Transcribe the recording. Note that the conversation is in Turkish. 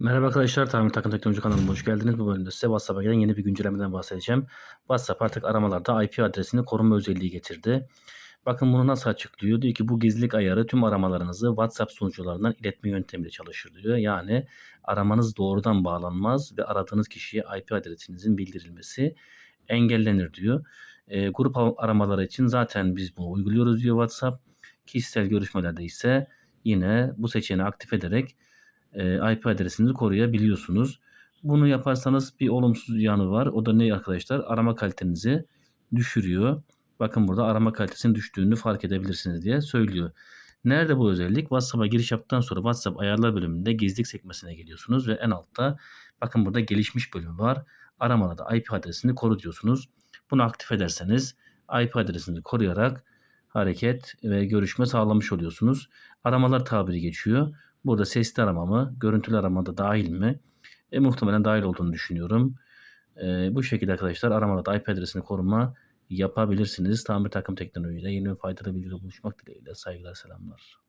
Merhaba arkadaşlar, Tamir Takım Teknoloji kanalıma hoş geldiniz. Bu bölümde size WhatsApp'a gelen yeni bir güncellemeden bahsedeceğim. WhatsApp artık aramalarda IP adresini koruma özelliği getirdi. Bakın bunu nasıl açıklıyor? Diyor ki bu gizlilik ayarı tüm aramalarınızı WhatsApp sunucularından iletme yöntemiyle çalışır diyor. Yani aramanız doğrudan bağlanmaz ve aradığınız kişiye IP adresinizin bildirilmesi engellenir diyor. E, grup aramaları için zaten biz bunu uyguluyoruz diyor WhatsApp. Kişisel görüşmelerde ise yine bu seçeneği aktif ederek IP adresinizi koruyabiliyorsunuz. Bunu yaparsanız bir olumsuz yanı var. O da ne arkadaşlar? Arama kalitenizi düşürüyor. Bakın burada arama kalitesinin düştüğünü fark edebilirsiniz diye söylüyor. Nerede bu özellik? WhatsApp'a giriş yaptıktan sonra WhatsApp ayarlar bölümünde gizlilik sekmesine geliyorsunuz ve en altta bakın burada gelişmiş bölüm var. Aramada IP adresini koru diyorsunuz. Bunu aktif ederseniz IP adresini koruyarak hareket ve görüşme sağlamış oluyorsunuz. Aramalar tabiri geçiyor. Burada sesli arama mı, görüntülü arama da dahil mi? E, muhtemelen dahil olduğunu düşünüyorum. E, bu şekilde arkadaşlar aramada da IP adresini koruma yapabilirsiniz. Tamir takım teknolojiyle yeni ve faydalı bilgiyle buluşmak dileğiyle. Saygılar, selamlar.